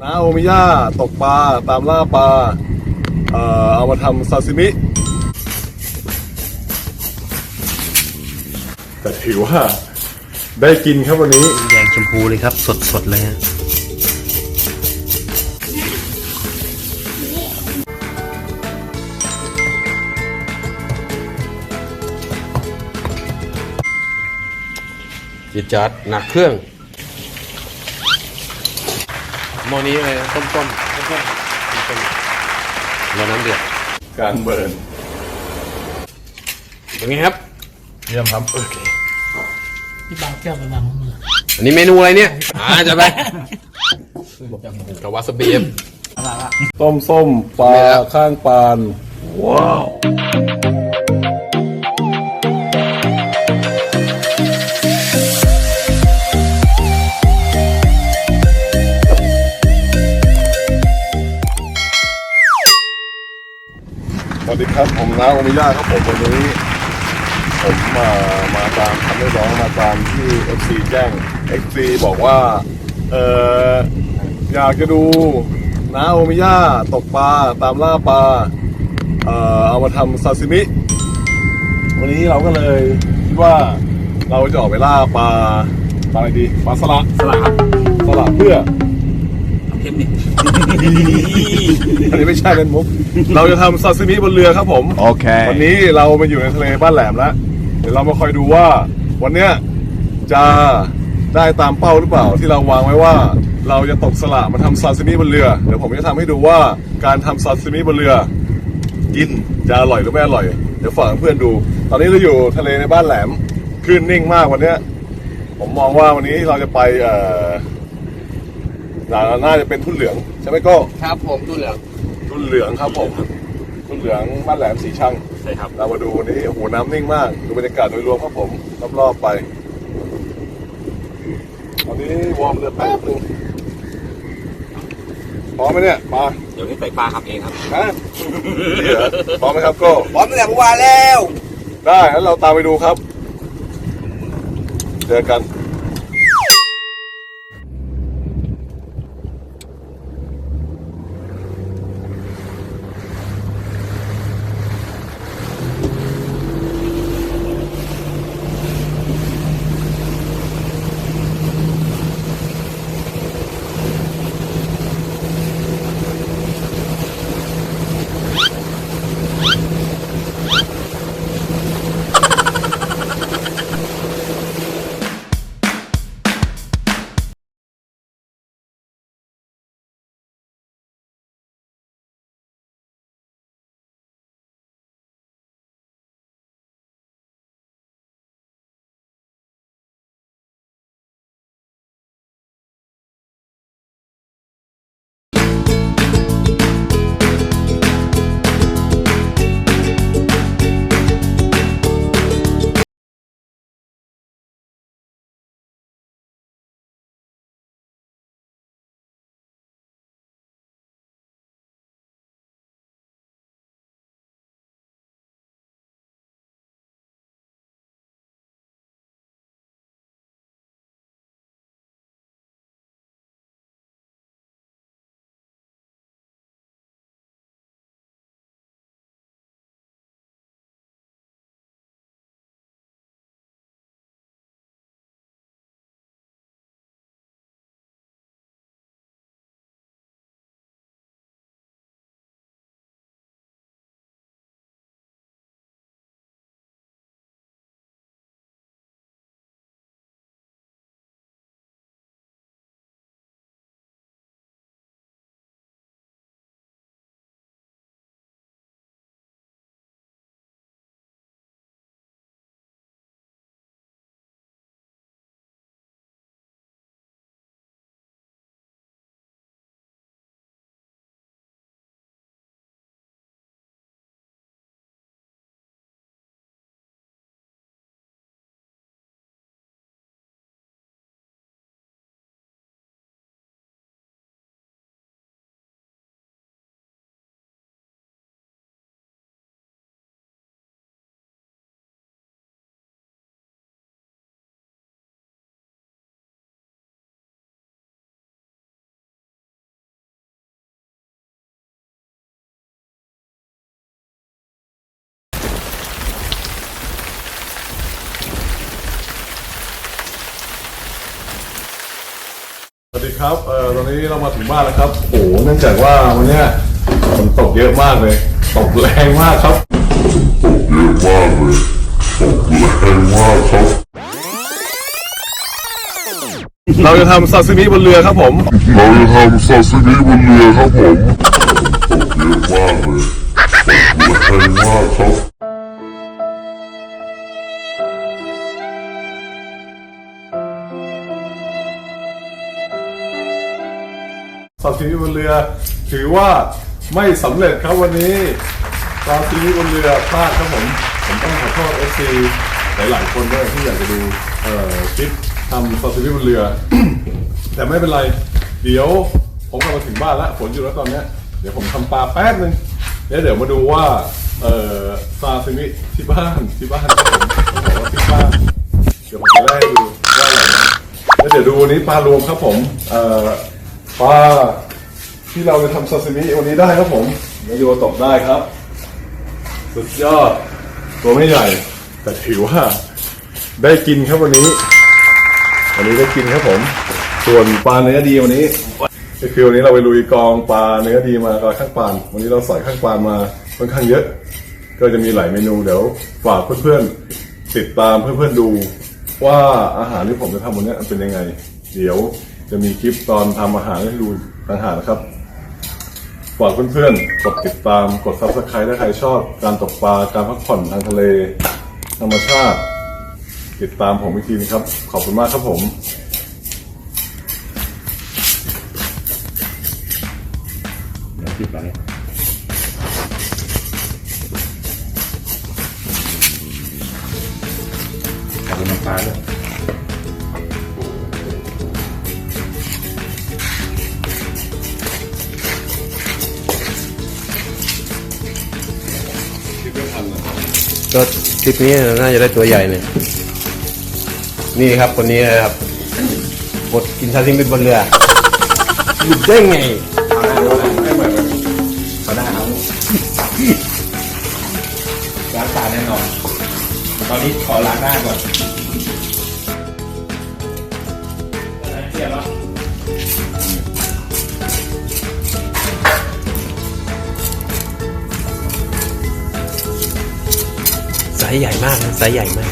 นาโอมิยาตกปลาตามล่าปลาเอ่อเอามาทำซาซิมิ แต่ถือว่าได้กินครับวันนี้ แดงชมพูเลยครับ สดๆเลยฮะ จิตจัดหนักเครื่องหม้อนี้อะไรนะต้มต้มต้มต้มต้มรอน้ำเดือดการเบิร์นเป็นไงครับเยี่ยมครับโอเคพี่บางแก้วไปวางบนมืออันนี้เมนูอะไรเนี่ยอ่าจะไปกาวาซาบิครับต้มส้มปลาไม่แล้วข้างปานว้าว สวัสดีครับผมน้าโอมิยาครับผมวันนี้ ผมมามาตามคำเรียกร้องมาตามที่ FC แจ้ง FC บอกว่าเอออยากจะดูน้าโอมิยาตกปลาตามล่าปลาเอ่อเอามาทำซาซิมิ วันนี้เราก็เลยคิดว่าเราจะออกไปล่าปลาปลาอะไรดีปลาสละสละสละเพื่อเข้มนี่ อันนี้ไม่ใช่เป็นมุก เราจะทำซาซิมิบนเรือครับผม โอเค วันนี้เรามาอยู่ในทะเลบ้านแหลมแล้ว เดี๋ยวเรามาคอยดูว่า วันเนี้ยจะได้ตามเป้าหรือเปล่าที่เราวางไว้ว่า เราจะตกสละมาทำซาซิมิบนเรือ เดี๋ยวผมจะทำให้ดูว่าการทำซาซิมิบนเรือ กินจะอร่อยหรือไม่อร่อย เดี๋ยวฝากเพื่อนดู ตอนนี้เราอยู่ทะเลในบ้านแหลมคลื่นนิ่งมากวันเนี้ยผมมองว่าวันนี้เราจะไปเอ่อ น่าจะเป็นทุ่นเหลืองใช่ไหมโก็ครับผมดูเหลืองทุ่นเหลืองครับผมทุ่นเหลืองบ้านแหลมสีชังใช่ครับเรามาดูวันนี้โอ้โหน้ำนิ่งมากดูบรรยากาศโดยรวมครับผมรอบๆไปตอนนี้วอร์มเรือแป๊บนึงพร้อมไหมเนี่ยมาเดี๋ยวให้ใส่ปลาครับเองครับฮะนี่เหรอพร้อมไหมครับโก้พร้อมตั้งแต่เมื่อวานแล้ว ได้แล้วเราตามไปดูครับ เจอกัน ดีครับเอ่อตอนนี้เรามาถึงบ้านแล้วครับ โอ้โหเนื่องจากว่าวันเนี้ยฝนตกเยอะมากเลย ตกแรงมากครับเยอะมากเลยตกแรงมากครับเราจะทำซาซิมิบนเรือครับผม เราจะทำซาซิมิบนเรือครับผมตกเยอะมากเลยตกแรงมากครับ ซาซิมิบนเรือ ถือว่าไม่สำเร็จครับวันนี้ซาซิมิบนเรือพลาดครับผม ผมต้องขอโทษเอฟซีหลายๆคนด้วยที่อยากจะดูเอ่อคลิปทำซาซิมิบนเรือ แต่ไม่เป็นไร เดี๋ยวผมกลับมาถึงบ้านแล้วฝนอยู่แล้วตอนนี้เดี๋ยวผมทำปลาแป๊บนึงแล้วเดี๋ยวมาดูว่าเอ่อซาซิมิที่บ้านที่บ้านครับผมต้องบอกว่าที่บ้านเดี๋ยวผมจะไล่ดูว่าอะไรนะแล้วเดี๋ยวดูวันนี้ปลารวมครับผมเอ่อ ปลาที่เราจะทำซาซิมิวันนี้ได้ครับผมแล้วโยตกได้ครับ สุดยอด ตัวไม่ใหญ่ แต่ถือว่า ได้กินครับวันนี้ วันนี้ได้กินครับผม ส่วนปลาเนื้อดีวันนี้ก็คือวันนี้เราไปลุยกองปลาเนื้อดีมากับข้างปาน วันนี้เราใส่ข้างปานมาค่อนข้างเยอะ ก็จะมีหลายเมนูเดี๋ยวฝากเพื่อนๆติดตามเพื่อนๆดู ว่าอาหารที่ผมจะทำวันนี้เป็นยังไง เดี๋ยว จะมีคลิปตอนทำอาหารให้ดูต่างหากนะครับฝากเพื่อนๆ กดติดตาม กด subscribe ถ้าใครชอบ การตกปลา การพักผ่อนทางทะเล ธรรมชาติ ติดตามผมอีกทีนะครับ ขอบคุณมากครับผมกับน้ำปลาด้วย ก็คลิปนี้น่าจะได้ตัวใหญ่เลยนี่ครับคนนี้นะครับกดกินซาซิมิบนเรือหยุดได้ไงล้างตาแน่นอน ตอนนี้ขอล้างหน้าก่อน ส์ใหญ่มากนะไซส์ใหญ่มาก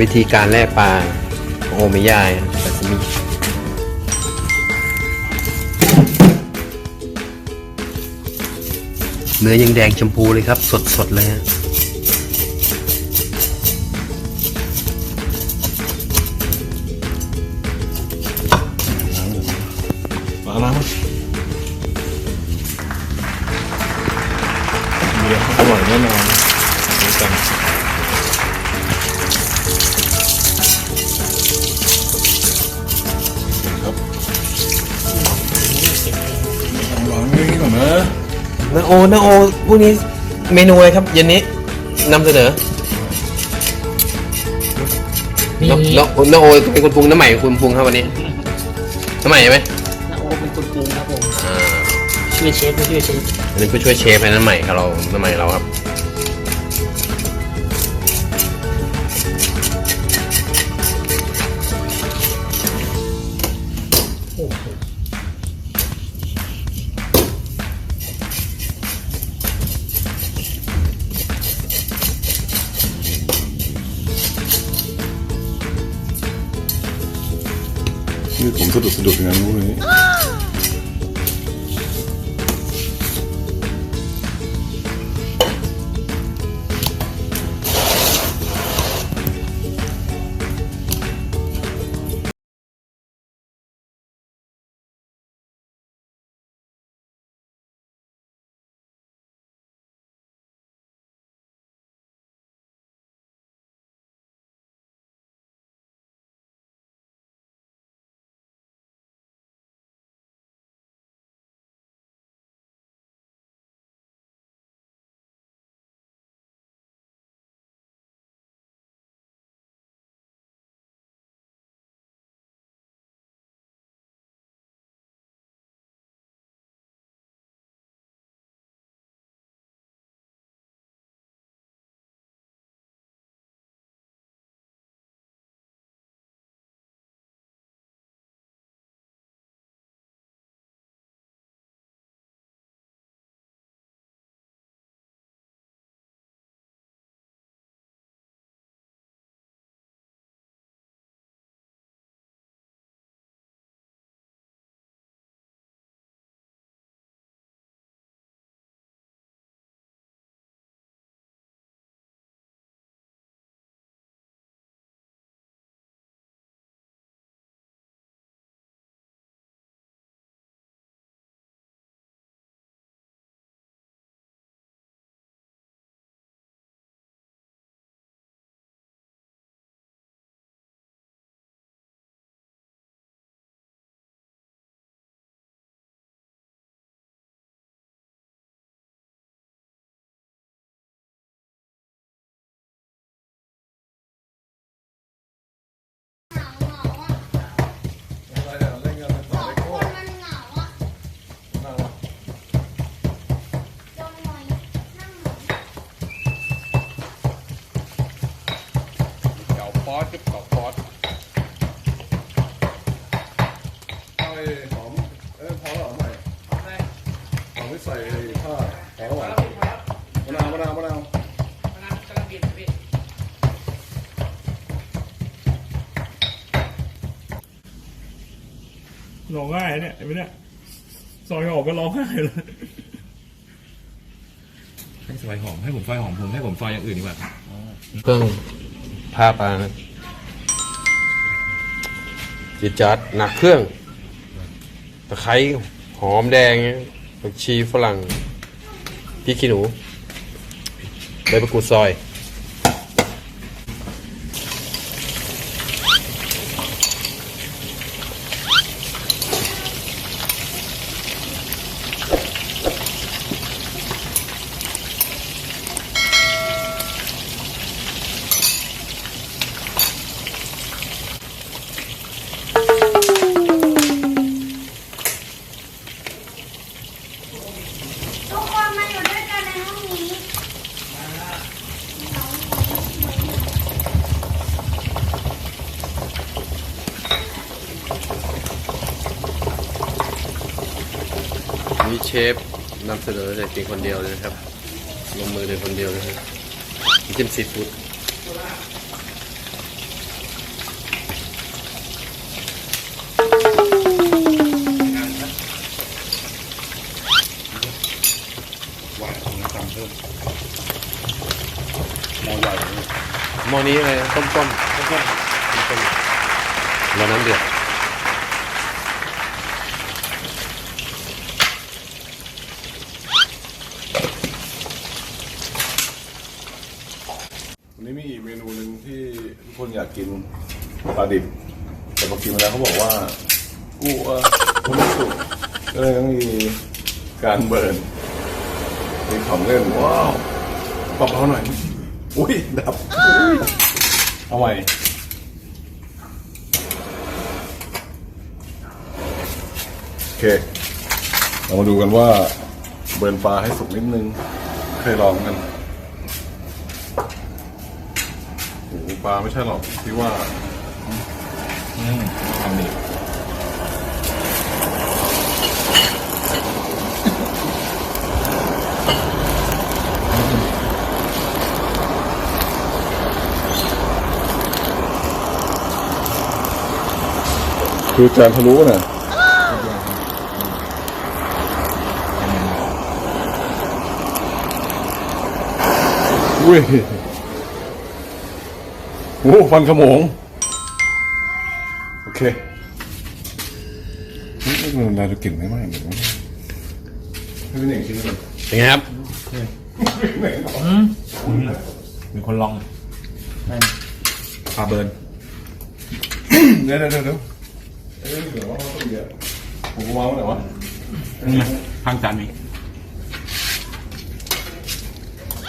วิธีการแล่ปลาโอม่ยากนะแต่จะมีเนื้อยังแดงชมพูเลยครับ สดๆเลยฮะ โอนาโอพวกนี้เมนูอะไรครับเย็นนี้นำเสนอมีน้องน้องน้องโอเป็นคนปรุงน้ำใหม่เป็นคนปรุงครับวันนี้น้ำใหม่ไหมนาโอเป็นคนปรุงครับผมอ่าช่วยเชฟไปช่วยเชฟอันนี้ผู้ช่วยเชฟให้น้ำใหม่ครับเราน้ำใหม่เราครับ นี่ผมสะดุดสะดุดอย่ ใส่ผ้าขอหวานมะนาวมะนาวมะนาวกำลังบินพี่ร้องไห้เนี่ยเห็นไหมเนี่ยซอยออกก็ร้องไห้เลยให้ซอยหอมให้ผมซอยหอมผมให้ผมซอยอย่างอื่นดีกว่าเครื่องผ้าปลานะจิจัดหนักเครื่องตะไคร้หอมแดง ผักชีฝรั่งพริกขี้หนูใบมะกรูดซอย ทุกคนมาอยู่ด้วยกันในห้องนี้ นี่เชฟนำเสนอแต่เพียงคนเดียวเลยนะครับลงมือแต่คนเดียวนะครับน้ำจิ้มซีฟู้ดหม้อนี้อะไรนะต้มต้มต้มต้มต้มรอน้ำเดือด วันนี้มีอีกเมนูหนึ่งที่ทุ กคนอยากกินปลาดิบ แต่พอกินมาแล้วเขาบอกว่ากู้เออคุณไม่สุกก็เลยต้องมีการเบิร์นมีของเล่นว้าวปรับเขาหน่อยอุ้ยดับเอาใหม่โอเค เรามาดูกันว่าเบิร์นปลาให้สุกนิดนึงเคยลองกัน โอ้โห ปลาไม่ใช่หรอกที่ว่าทำดิคือจานทะลุน่ะอุ้ย โอ้ฟันขโมง โอเคนี่มันอะไรกลิ่นไม่ไหม้เหมือนกันไม่เป็นอย่างกินเลยเป็นไงครับมีคนลองปลาเบิร์นเดี๋ยวเดี๋ยวเดี๋ยวเดี๋ยวเอ้ยเดี๋ยวว่าต้องเยอะผมก็วางไว้ไหนวะนี่ไงข้างจานนี้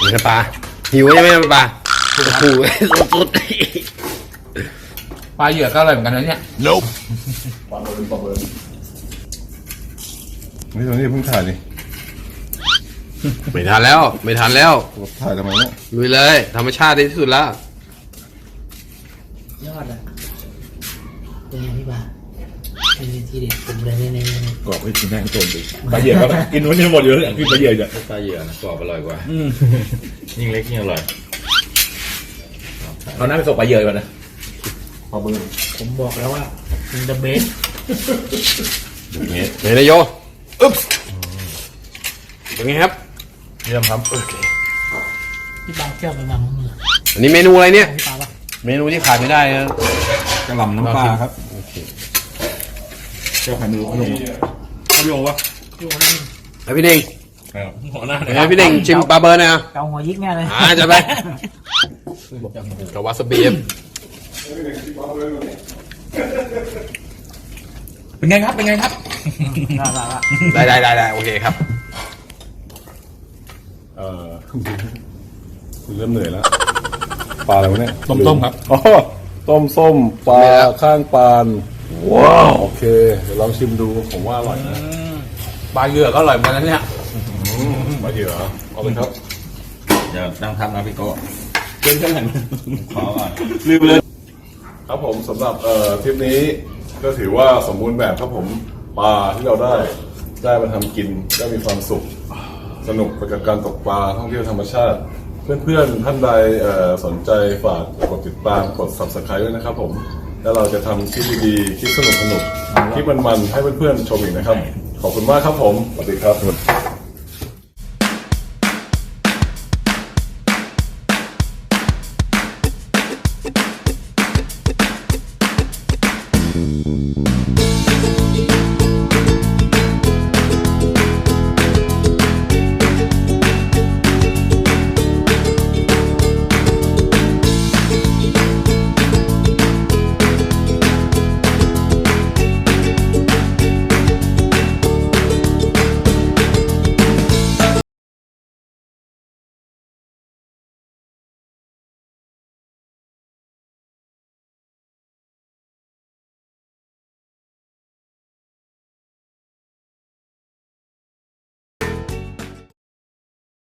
นี่ครับปลาหิวใช่ไหมครับปลา โอ้โหสุดปลาเหยื่อก็อร่อยเหมือนกันนะเนี่ยปลาเบิร์นปลาเบิร์นนี่ตอนนี้เพิ่งถ่ายดิๆไม่ทันแล้ว ไม่ทันแล้ว ถ่ายทำไมเนี่ยลุยเลย ธรรมชาติดีที่สุดแล้ว ยอดอะเป็นไงพี่บาเป็นทีเด็ดผมเลยในในในกรอบให้กินแม่งโจมดิปลาเหยื่อก็กินวันนี้หมดเยอะเลยกินปลาเหยื่อจ้ะปลาเหยื่อนะกรอบอร่อยกว่ายิ่งเล็กยิ่งอร่อย เอาหน้าไปส่งปลาเหยื่อก่อนนะปลาเบิร์นผมบอกแล้วว่าเป็นเดอะเบสเฮ้ยนายโยอึ๊บเป็นไงครับ เยี่ยมครับโอเคพี่บาเชื่อไปวางมืออันนี้เมนูอะไรเนี่ย พี่บาปะเมนูที่ขาดไม่ได้นะกระหล่ำน้ำปลาครับเจ้าไข่มือพะโล้พะโล้วะพี่วันนี้ไอพี่เน่งหัวหน้าเป็นไงพี่เน่งชิมปลาเบอร์หนะเกาหัวยิกแน่เลยอ่าจะไป กับวาซาบิครับเป็นไงครับเป็นไงครับน่ารักอะได้ได้ได้ได้โอเคครับเออคุณเริ่มเหนื่อยแล้วปลาอะไรวะเนี่ยต้มๆครับอ๋อต้มส้มปลาข้างปานว้าวโอเคเดี๋ยวลองชิมดูผมว่าอร่อยนะปลาเหยื่อก็อร่อยเหมือนกันนะเนี่ยมาเหยื่อเอาเลยครับเดี๋ยวนั่งทำนะพี่โก้ เกินเท่าไหร่ขอก่อนลืมเลยครับผมสำหรับเอ่อทริปนี้ก็ถือว่าสมบูรณ์แบบครับผมปลาที่เราได้ได้มาทำกินได้มีความสุข สนุกไปกับการตกปลาท่องเที่ยวธรรมชาติ เพื่อนๆท่านใดเอ่อสนใจฝากกดติดตามกด subscribe ด้วยนะครับผม แล้วเราจะทำคลิปดีๆคลิปสนุกๆคลิปมันๆให้เพื่อนๆชมอีกนะครับ ขอบคุณมากครับผมสวัสดีครับ